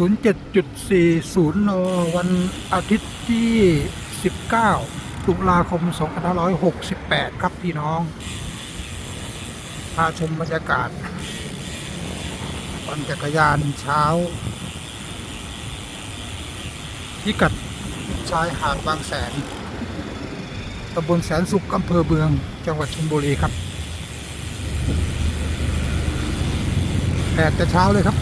07.40 น วันอาทิตย์ที่ 19 ตุลาคม 2568 ครับพี่น้อง พาชมบรรยากาศปั่นจักรยานเช้าพิกัดชายหาดบางแสนตำบลแสนสุขอำเภอเมือง จังหวัดชลบุรีครับแดดแต่เช้าเลยครับ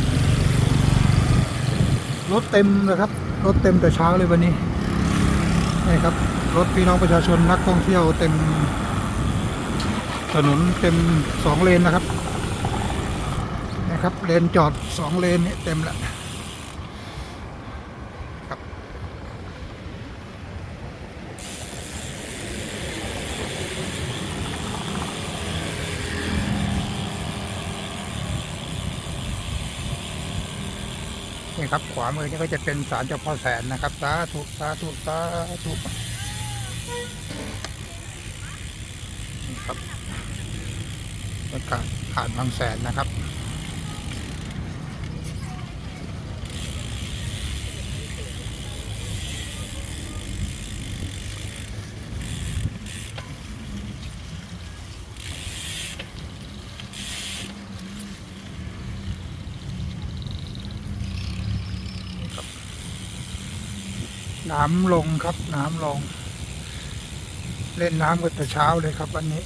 รถเต็มเลยครับ รถเต็มแต่เช้าเลยวันนี้นี่ครับ รถพี่น้องประชาชนนักท่องเที่ยวเต็ม ถนนเต็มสองเลนนะครับนะครับเลนจอดสองเลนนี่เต็มแล้ว นี่ครับ ขวามือนี่ก็จะเป็นศาลเจ้าพ่อแสนนะครับสาธุสาธุสาธุนี่ครับอากาศผ่านบางแสนนะครับ น้ำลงครับน้ำลง เล่นน้ำกันแต่เช้าเลยครับวันนี้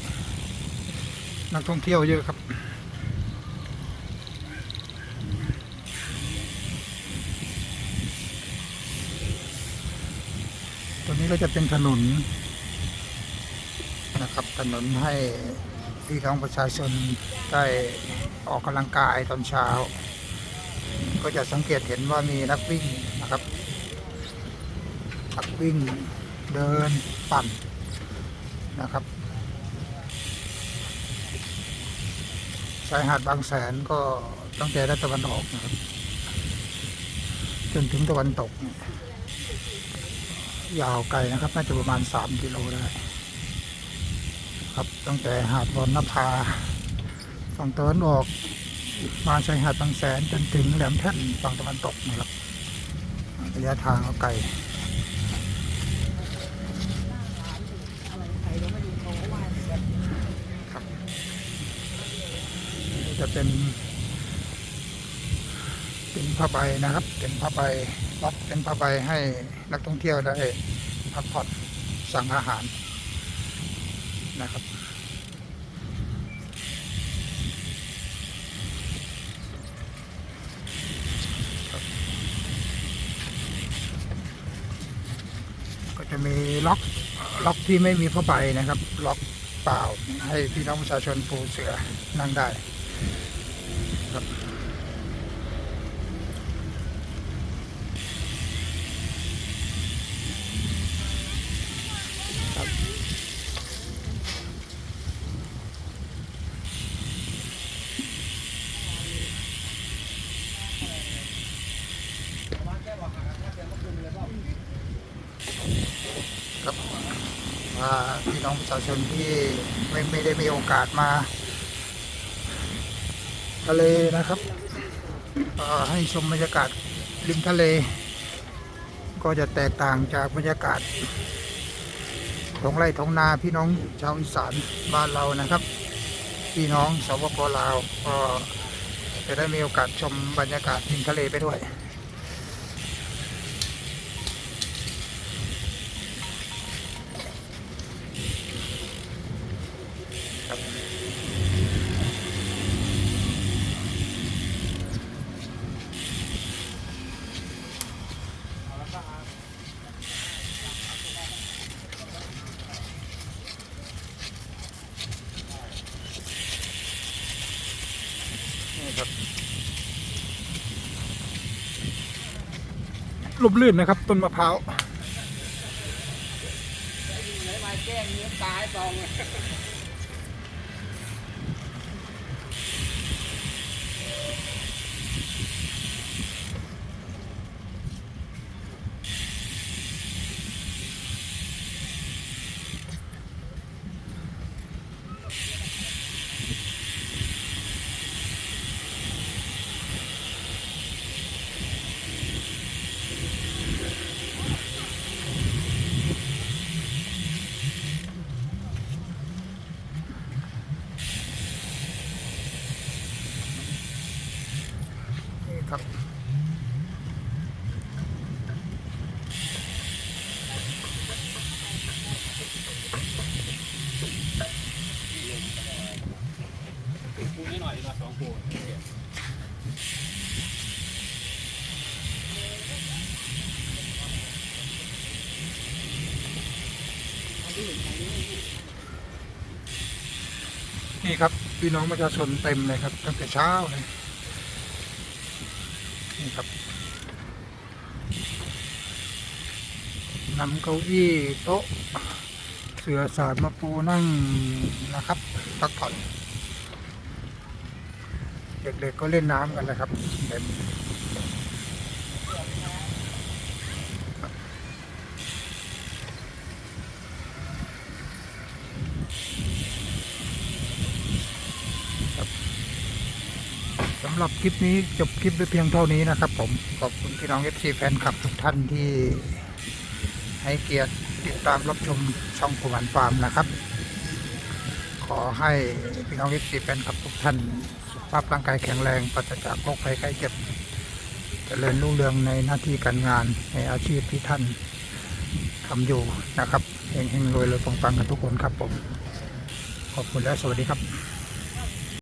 นักท่องเที่ยวเยอะครับ ตัวนี้ก็จะเป็นถนนนะครับถนนให้พี่น้องประชาชนได้ออกกำลังกายตอนเช้า ก็จะสังเกตเห็นว่ามีนักวิ่งนะครับ นักวิ่งเดินปั่นนะครับชายหาดบางแสนก็ตั้งแต่ด้านตะวันออกนะครับจนถึงตะวันตก ยาวไกลนะครับ น่าจะประมาณ 3 กิโลได้ ครับตั้งแต่หาดวอนนภาฝั่งตะวันออกมาชายหาดบางแสนจนถึงแหลมแท่นฝั่งตะวันตกนะครับระยะทางก็ไกล จะเป็น เป็นผ้าใบนะครับ เป็นผ้าใบรัดเป็นผ้าใบให้นักท่องเที่ยวได้พักผ่อนสั่งอาหารนะครับก็จะมีล็อกล็อกที่ไม่มีผ้าใบนะครับ ล็อกเปล่าให้พี่น้องประชาชนปูเสือนั่งได้ ครับครับว่าพี่น้องประชาชนที่ไม่ไม่ได้มีโอกาสมา ทะเลนะครับให้ชมบรรยากาศริมทะเล ก็จะแตกต่างจากบรรยากาศของไร่ท้องนาพี่น้องชาวอีสานบ้านเรานะครับ พี่น้องสปปลาวก็จะได้มีโอกาสชมบรรยากาศริมทะเลไปด้วย ลมลื่นนะครับ ต้นมะพร้าวไมาแก้งเนื้อตายตอง ครับปูนิดหน่อยดีกว่าสองปูนี่ครับ พี่น้องประชาชนเต็มเลยครับตั้งแต่เช้าเลย นี่ครับนำเก้าอี้โต๊ะ เสือสาดมาปูนั่งนะครับพักผ่อน เด็กๆก็เล่นน้ำกันเลยครับเต็มำหรับคลิปนี้จบคลิปไปเพียงเท่านี้นะครับ ผมขอบคุณพี่น้อง FC แฟนคลับทุกท่านที่ให้เกียรติติดตามรับชมช่องกุมารฟาร์มนะครับ ขอให้พี่น้อง FC แฟนคลับทุกท่านสุขภาพร่างกายแข็งแรงปราศจากโรคภัยไข้เจ็บเจริญรุ่งเรืองในหน้าที่การงานในอาชีพที่ท่านทำอยู่นะครับเฮงๆรวยๆปังๆกันทุกคนครับผมขอบคุณและสวัสดีครับ